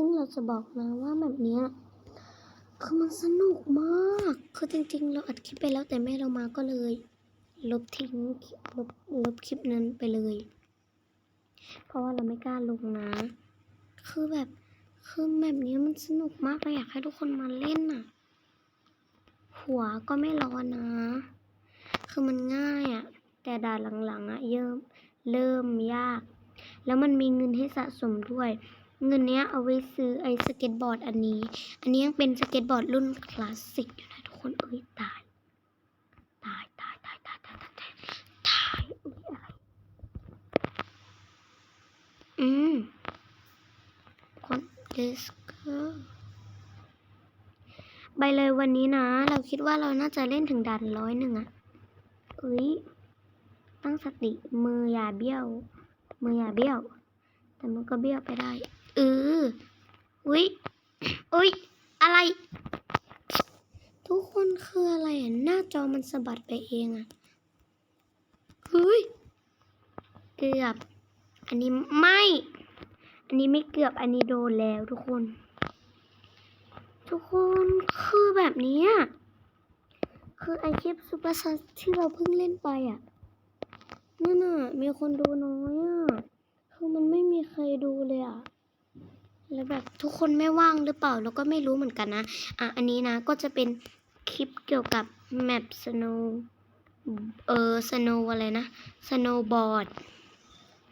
ึ่งเราจะบอกนะว่าแบบเนี้ยคือมันสนุกมาก คือจริงๆ เราอัดคลิปไปแล้วแต่แม่เรามาก็เลย ลบทิ้งลบลบคลิปนั้นไปเลย เพราะว่าเราไม่กล้าลงนะ คือแบบคือแบบนี้มันสนุกมากเราอยากให้ทุกคนมาเล่นน่ะ หัวก็ไม่ร้อนนะ คือมันง่ายอะ่ะ แต่ด่านหลังๆอะ่ะเริ่มเริ่มยาก แล้วมันมีเงินให้สะสมด้วย เงินเนี้ยเอาไว้ซื้อไอ้สเก็ตบอร์ดอันนี้ อันนี้ยังเป็นสเก็ตบอร์ดรุ่นคลาสสิกอยู่นะทุกคนเอ้ยตาย ตายตายตายตายตายตายตายตายเอ้ยอะไร อืมคน let's go ไปเลยวันนี้นะ เราคิดว่าเราน่าจะเล่นถึงด่านร้อยหนึ่งอะเอ้ย ตั้งสติมืออย่าเบี้ยว มืออย่าเบี้ยว แต่มันก็เบี้ยวไปได้ เอออุ้ยอุ้ยอะไร ทุกคนคืออะไรอะ หน้าจอมันสะบัดไปเองอะเฮ้ยเกือบ อันนี้ไม่ อันนี้ไม่เกือบ อันนี้โดนแล้วทุกคน ทุกคนคือแบบนี้คือไอคลิปซูเปอร์ซัสที่เราเพิ่งเล่นไปอะนั่นน่ะมีคนดูน้อยอะ คือมันไม่มีใครดูเลยอะ แล้วแบบทุกคนไม่ว่างหรือเปล่าเราก็ไม่รู้เหมือนกันนะ อะ อันนี้นะก็จะเป็นคลิปเกี่ยวกับแมปสโนเออสโนอะไรนะสโนบอร์ด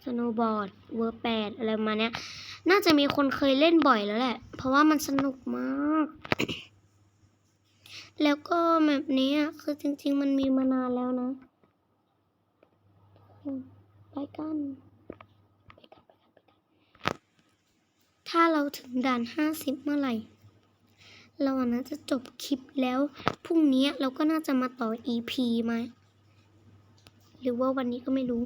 สโนบอร์ดเวอร์แปดอะไรมาเนี้ย น่าจะมีคนเคยเล่นบ่อยแล้วแหละ เพราะว่ามันสนุกมาก แล้วก็แบบนี้อะคือจริง ๆ มันมีมานานแล้วนะ ไปกันไปกันไปกันไปกัน ถ้าเราถึงด่านห้าสิบเมื่อไหร่ เราอน่าจะจบคลิปแล้ว พรุ่งนี้เราก็น่าจะมาต่อ EP ไหม หรือว่าวันนี้ก็ไม่รู้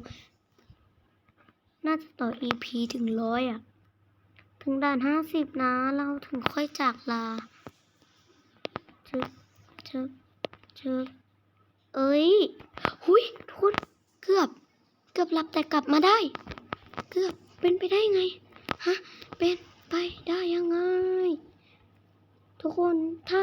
น่าจะต่อ EP ถึงร้อยอะ ถึงด่านห้าสิบนะ เราถึงค่อยจากลาเชึบเชึบเชึบเอ้ย หุยทุนเกือบ เกือบหลับแต่กลับมาได้ เกือบเป็นไปได้ไง ฮะ